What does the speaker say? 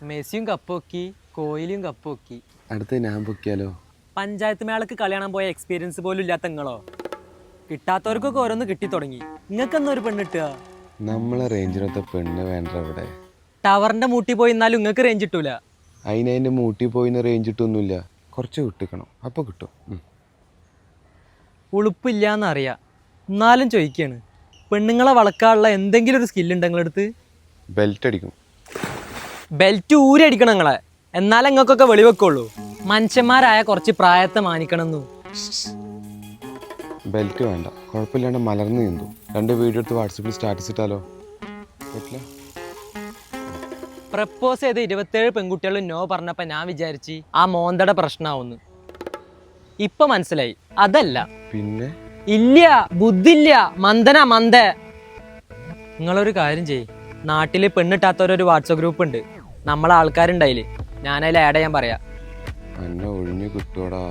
മെസ്സിയും കപ്പൊക്കി കോഹ്ലിയും കപ്പൊക്കി അടുത്ത ഞാൻ പൊക്കിയാലോ പഞ്ചായത്ത് മേളക്ക് കല്യാണം പോയ എക്സ്പീരിയൻസ് പോലും ഇല്ലാത്ത നിങ്ങളോ കിട്ടാത്തവർക്കൊക്കെ ഓരോന്ന് കിട്ടി തുടങ്ങി നിങ്ങൾക്കെന്നാ ഒരു പെണ്ണ് കിട്ടുക? നമ്മളെ റേഞ്ചിനൊത്ത പെണ്ണ് വേണ്ട ഇവിടെ ടവറിന്റെ മൂട്ടി പോയി എന്നാലും നിങ്ങൾക്ക് റേഞ്ച് കിട്ടൂല. അതിനതിന്റെ മൂട്ടി പോയിന്ന് റേഞ്ച് കിട്ടൊന്നുമില്ല കുറച്ച് കിട്ടിക്കണം അപ്പോൾ കിട്ടും. ഉം. ഉളുപ്പില്ലാന്ന് അറിയാം എന്നാലും ചോദിക്കാണ്. പെണ്ണുങ്ങളെ വളക്കാനുള്ള എന്തെങ്കിലും ഒരു സ്കില്ല് ഉണ്ട് നിങ്ങളടുത്ത് ബെൽറ്റ് അടിക്കും. ബെൽറ്റ് ഊരി അടിക്കണം നിങ്ങളെ. എന്നാലേ നിങ്ങൾക്കൊക്കെ വെളിവെക്കുള്ളൂ. മനുഷ്യന്മാരായ കുറച്ച് പ്രായത്തെ മാനിക്കണമെന്നു. ബെൽറ്റ് വേണ്ട. കുഴപ്പമില്ലാണ്ട് മലർന്നു നീന്തു. രണ്ട് വീഡിയോ എടുത്ത് വാട്സപ്പിൽ സ്റ്റാറ്റസ് ഇട്ടാലോ? പറ്റില്ല പ്രപ്പോസ് ചെയ്ത് ഇരുപത്തേഴ് പെൺകുട്ടികൾ നോ പറഞ്ഞപ്പോ ഞാൻ വിചാരിച്ചു ആ മോന്തയുടെ പ്രശ്നമാവുന്നു ഇപ്പൊ മനസ്സിലായി. അതല്ല. പിന്നെ? ഇല്ല ബുദ്ധില്ല മന്ദന മന്ദ. നിങ്ങളൊരു കാര്യം ചെയ്യ്. നാട്ടിൽ പെണ്ണിട്ടാത്തവരൊരു വാട്സപ്പ് ഗ്രൂപ്പ് ഉണ്ട് നമ്മളെ ആൾക്കാരുണ്ടായില്ലേ ഞാനതിൽ ആഡ് ചെയ്യാൻ പറയാം. എന്നെ ഒഴിഞ്ഞു കിട്ടുവടാ.